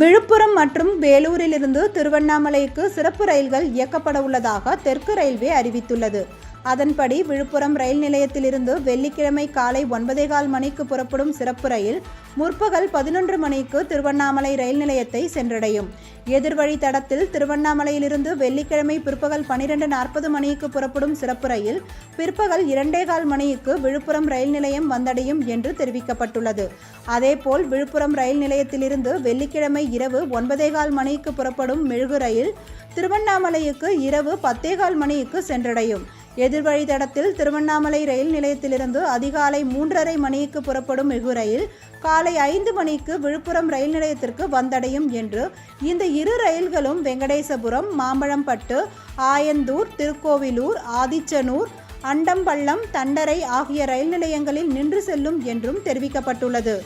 விழுப்புரம் மற்றும் வேலூரிலிருந்து திருவண்ணாமலைக்கு சிறப்பு ரயில்கள் இயக்கப்பட உள்ளதாக தெற்கு ரயில்வே அறிவித்துள்ளது. அதன்படி விழுப்புரம் ரயில் நிலையத்திலிருந்து வெள்ளிக்கிழமை காலை ஒன்பதே கால் மணிக்கு புறப்படும் சிறப்பு ரயில் முற்பகல் பதினொன்று மணிக்கு திருவண்ணாமலை ரயில் நிலையத்தை சென்றடையும். எதிர்வழி தடத்தில் திருவண்ணாமலையிலிருந்து வெள்ளிக்கிழமை பிற்பகல் பனிரெண்டு நாற்பது மணிக்கு புறப்படும் சிறப்பு ரயில் பிற்பகல் இரண்டே கால் மணிக்கு விழுப்புரம் ரயில் நிலையம் வந்தடையும் என்று தெரிவிக்கப்பட்டுள்ளது. அதேபோல் விழுப்புரம் ரயில் நிலையத்திலிருந்து வெள்ளிக்கிழமை இரவு ஒன்பதே கால் மணிக்கு புறப்படும் மெழுகு ரயில் திருவண்ணாமலைக்கு இரவு பத்தேகால் மணிக்கு சென்றடையும். எதிர்வழி தடத்தில் திருவண்ணாமலை ரயில் நிலையத்திலிருந்து அதிகாலை மூன்றரை மணிக்கு புறப்படும் மிகு ரயில் காலை ஐந்து மணிக்கு விழுப்புரம் ரயில் நிலையத்திற்கு வந்தடையும் என்று இந்த இரு ரயில்களும் வெங்கடேசபுரம் மாம்பழம்பட்டு ஆயந்தூர் திருக்கோவிலூர் ஆதிச்சனூர் அண்டம்பள்ளம் தண்டரை ஆகிய ரயில் நிலையங்களில் நின்று செல்லும் என்றும் தெரிவிக்கப்பட்டுள்ளது.